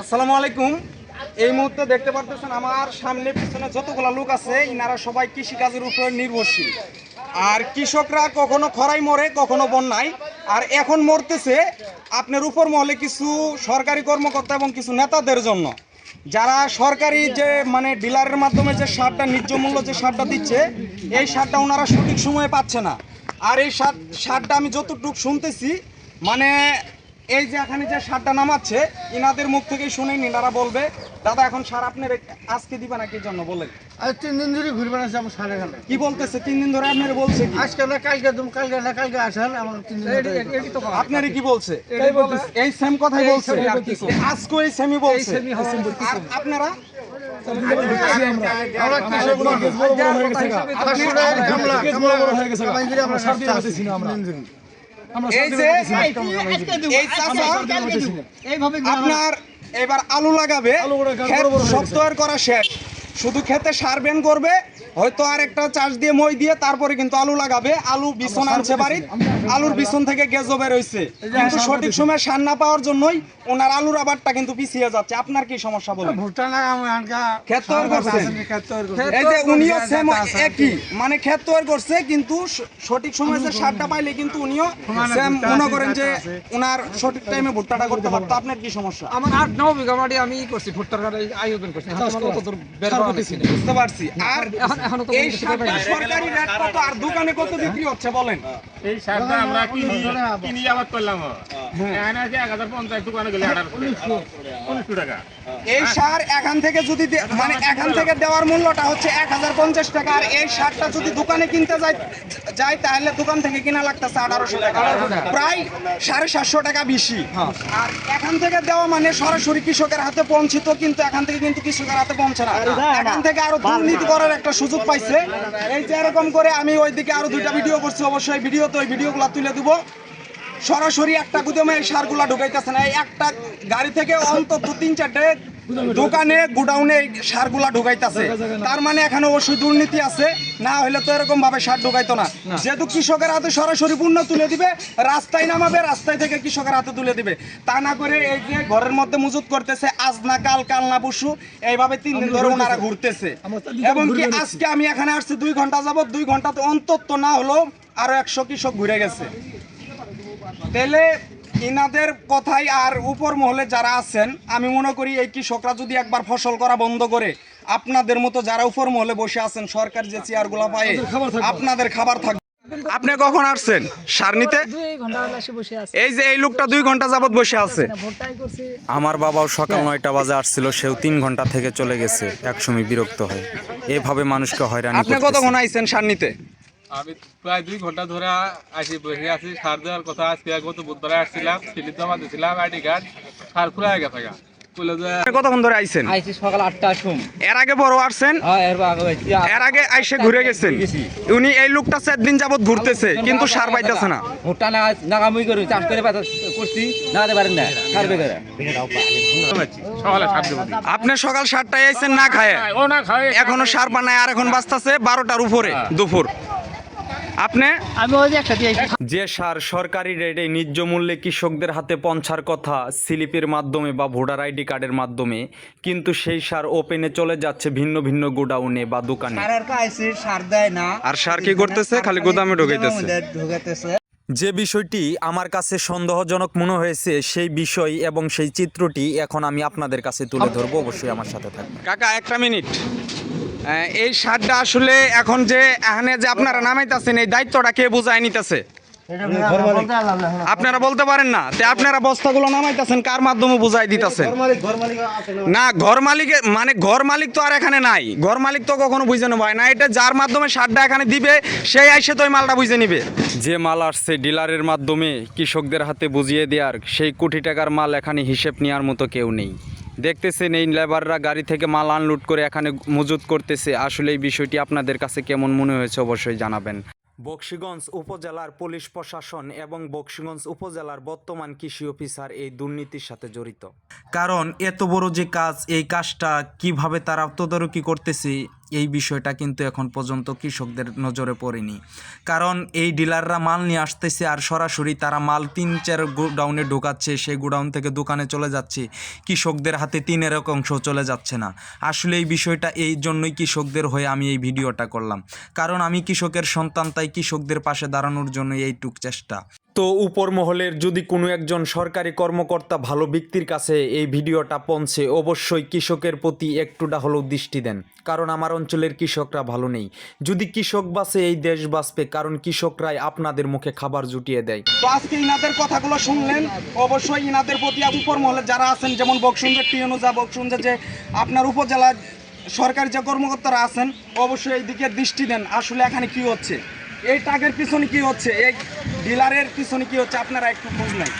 আসসালামু আলাইকুম। এই মুহূর্তে দেখতে পারতেছেন আমার সামনে পিছনে যতগুলো লোক আছে, ইনারা সবাই কৃষিকাজের উপর নির্ভরশীল। আর কৃষকরা কখনো খরাই মরে, কখনো বন্যায়। আর এখন মরতেছে আপনার উপর মহলে কিছু সরকারি কর্মকর্তা এবং কিছু নেতাদের জন্য। যারা সরকারি যে মানে ডিলারের মাধ্যমে যে সারটা, ন্যায্য মূল্য যে সারটা দিচ্ছে, এই সারটা ওনারা সঠিক সময়ে পাচ্ছে না। আর এই সার, সারটা আমি যতটুকু শুনতেছি মানে এই যে এখানে যে সারটা নামাচ্ছে ইনাদের মুখ থেকেই শুনেন ইনারা বলবে দাদা এখন সার আপনার আজকে দিবে না কি জন্য? বলেন আজ তিন দিন ধরে ঘুরবেন আছে আমার সাড়ে গেলে কি বলতেছে? তিন দিন ধরে আপনার বলছে কি? আজকে না কালকে তুমি কালকে না কালকে আসেন আমার তিন দিন ধরে আপনারই কি বলছে? এই সেম কথাই বলছে। আজকে এই সেমই বলছে। আপনারা আমরা আপনার এবার আলু লাগাবে তৈরি করা শেষ। শুধু খেতে সার করবে হয়তো আর একটা চাষ দিয়ে মই দিয়ে তারপরে কিন্তু আলু লাগাবে। আলু বিছন আনছে বাড়ি আলুর বিছন থেকে গেজো বের হইছে কিন্তু সঠিক সময় সার না পাওয়ার জন্যই ওনার আলুর আবারটা কিন্তু পিছিয়ে যাচ্ছে। আপনার কি সমস্যা বলেন? ভুট্টা না আমি আনকা ক্ষেত তৈরি করছে। ক্ষেত তৈরি করছে। এই যে উনিও সেম একই। মানে ক্ষেত তৈরি করছে কিন্তু সঠিক সময় যে সারটা পাইলে কিন্তু উনিও সেম মনে করেন যে ওনার সঠিক টাইমে ভুট্টাটা করতে পারতো। আপনার কি সমস্যা? আমার আট নয় বিঘা মাটি আমি করছি ভুট্টার আয়োজন করছি। বুঝতে পারছি। আর এখন এখনও তো এই সারটা সরকারি রেট কত আর দোকানে কত বিক্রি হচ্ছে বলেন? এই সারটা আমরা কিনি কিনি আবাদ করলাম এখানে আছে এক হাজার পঞ্চাশ দোকানে গেলে আঠারোশো উনিশশো। টাকা। এই সার এখান থেকে যদি মানে এখান থেকে দেওয়ার মূল্যটা হচ্ছে এক হাজার পঞ্চাশ টাকা। আর এই সারটা যদি দোকানে কিনতে যায় যায় তাহলে দোকান থেকে কিনা লাগতেছে টাকা। প্রায় সাড়ে সাতশো টাকা বেশি। আর এখান থেকে দেওয়া মানে সরাসরি কৃষকের হাতে পৌঁছিত কিন্তু এখান থেকে কিন্তু কৃষকের হাতে পৌঁছে না। এখান থেকে আরও দুর্নীতি করার একটা সুযোগ পাইছে। এই যে এরকম করে আমি ওই দিকে আরও দুইটা ভিডিও করছি, অবশ্যই ভিডিও তো ওই ভিডিওগুলো তুলে দেবো। সরাসরি একটা গুদামে এই সারগুলা ঢুকাইতেছে না। এই একটা গাড়ি থেকে অন্তত তিন চারটে দোকানে গুডাউনে এই সারগুলা ঢুকাইতেছে। তার মানে এখানে অবশ্যই দুর্নীতি আছে না হলে তো এরকম ভাবে সার ঢুকাইতো না। যেহেতু কৃষকের হাতে সরাসরি পূর্ণ তুলে দিবে রাস্তায় নামাবে রাস্তায় থেকে কৃষকের হাতে তুলে দিবে। তা না করে এই যে ঘরের মধ্যে মজুত করতেছে আজ না কাল কাল না পশু এইভাবে তিন দিন ধরে ওনারা ঘুরতেছে। এবং কি আজকে আমি এখানে আসছি দুই ঘণ্টা যাবত দুই ঘন্টাতে অন্তত না হলো আরও একশো কৃষক ঘুরে গেছে। তাহলে ইনাদের কথাই আর উপর মহলে যারা আছেন আমি মনে করি এই কৃষকরা যদি একবার ফসল করা বন্ধ করে আপনাদের মতো যারা উপর মহলে বসে আছেন সরকার যে চেয়ারগুলো পায় আপনাদের খাবার থাকবে। আপনি কখন আসছেন? সার নিতে? দুই ঘণ্টা হলো এসে বসে আছে এই যে এই লোকটা দুই ঘণ্টা যাবত বসে আছে। আমার বাবাও সকাল নয়টা বাজে আসছিল সেও তিন ঘণ্টা থেকে চলে গেছে। একসময় বিরক্ত হয়ে। এভাবে মানুষকে হয়রানি আপনি কতক্ষণ আইছেন সার নিতে? আমি প্রায় দুই ঘণ্টা ধরে আসি বসে আছি। সার দেওয়ার কথা আজকে গত বুধবারে আসছিলাম সিলিপ জমা দিয়েছিলাম আইডি কার্ড। সার খুলে গেছে গা। আপনি কতক্ষণ ধরে আইছেন? আইছি সকাল আটটা আসুম এর আগে বড় আসছেন? হ্যাঁ এরপর আগে আইছি। এর আগে আইসে ঘুরে গেছেন? উনি এই লোকটা চার দিন যাবত ঘুরতেছে কিন্তু সার পাইতেছে না। ভুট্টা না নাগামুই করি চাষ করে করছি নাগাতে পারেন না সারবে করে। সকালে সার দেবো। আপনি সকাল সাতটায় আইছেন না খায়? ও না খায়। এখনও সার বানায় আর এখন বাঁচতেছে বারোটার উপরে দুপুর। আপনি? আমি ওই যে একটা দিয়ে যে সার সরকারি রেটে ন্যায্য মূল্যে কৃষকদের হাতে পৌঁছার কথা স্লিপের মাধ্যমে বা ভোটার আইডি কার্ডের মাধ্যমে কিন্তু সেই সার ওপেনে চলে যাচ্ছে ভিন্ন ভিন্ন গোডাউনে বা দোকানে। সারের কাছে সার দেয় না। আর সার কি করতেছে? খালি গোদামে ঢুকাইতেছে। ঢুকাইতেছে। যে বিষয়টি আমার কাছে সন্দেহজনক মনে হয়েছে সেই বিষয় এবং সেই চিত্রটি এখন আমি আপনাদের কাছে তুলে ধরবো। অবশ্যই আমার সাথে থাকবে কাকা একটা মিনিট। এই সারটা আসলে এখন যে এখানে যে আপনারা নামাইতেছেন এই দায়িত্বটা কে বুঝায় নিতেছে? আপনারা বলতে পারেন না তে আপনারা বস্তাগুলো নামাইতেছেন কার মাধ্যমে বুঝাই দিতেছেন? না? ঘর মালিকের মানে ঘর মালিক তো আর এখানে নাই। ঘর মালিক তো কখনো বুঝে নেব হয় না। এটা যার মাধ্যমে সারটা এখানে দিবে সেই আইসে তো ওই মালটা বুঝে নিবে। যে মাল আসছে ডিলারের মাধ্যমে কৃষকদের হাতে বুঝিয়ে দেওয়ার সেই কোটি টাকার মাল এখানে হিসেব নেওয়ার মতো কেউ নেই। দেখতেছেন এই লেবাররা গাড়ি থেকে মাল আনলোড করে এখানে মজুত করতেছে। আসলে এই বিষয়টি আপনাদের কাছে কেমন মনে হয়েছে অবশ্যই জানাবেন। বক্সিগঞ্জ উপজেলার পুলিশ প্রশাসন এবং বক্সিগঞ্জ উপজেলার বর্তমান কৃষি অফিসার এই দুর্নীতির সাথে জড়িত। কারণ এত বড় যে কাজ এই কাজটা কীভাবে তারা তদারকি করতেছে এই বিষয়টা কিন্তু এখন পর্যন্ত কৃষকদের নজরে পড়েনি। কারণ এই ডিলাররা মাল নিয়ে আসতেছে আর সরাসরি তারা মাল তিন চার গোডাউনে ঢোকাচ্ছে, সেই গোডাউন থেকে দোকানে চলে যাচ্ছে। কৃষকদের হাতে তিনের এক অংশ চলে যাচ্ছে না। আসলে এই বিষয়টা এই জন্যই কৃষকদের হয়ে আমি এই ভিডিওটা করলাম। কারণ আমি কৃষকের সন্তান, তাই কৃষকদের পাশে দাঁড়ানোর জন্য এইটুক চেষ্টা। তো উপর মহলের যদি কোনো একজন সরকারি কর্মকর্তা ভালো ব্যক্তির কাছে এই ভিডিওটা পৌঁছে, অবশ্যই কৃষকের প্রতি একটুটা হলেও দৃষ্টি দেন, কারণ আমার অঞ্চলের কৃষকরা ভালো নেই। যদি কৃষক বাঁচে এই দেশ বাঁচবে, কারণ কৃষকরাই আপনাদের মুখে খাবার জুটিয়ে দেয়। তো আজকে ইনাদের কথাগুলো শুনলেন, অবশ্যই ইনাদের প্রতি উপর মহলে যারা আছেন, যেমন বকসুন্দের টিয়নুজা বকসুন্দের যে আপনার উপজেলা সরকারি যে কর্মকর্তারা আছেন, অবশ্যই এই দিকে দৃষ্টি দেন, আসলে এখানে কি হচ্ছে। এই টাকের পিছনে কি হচ্ছে? এই ডিলারের পিছনে কি হচ্ছে? আপনারা একটু খোঁজ নেন।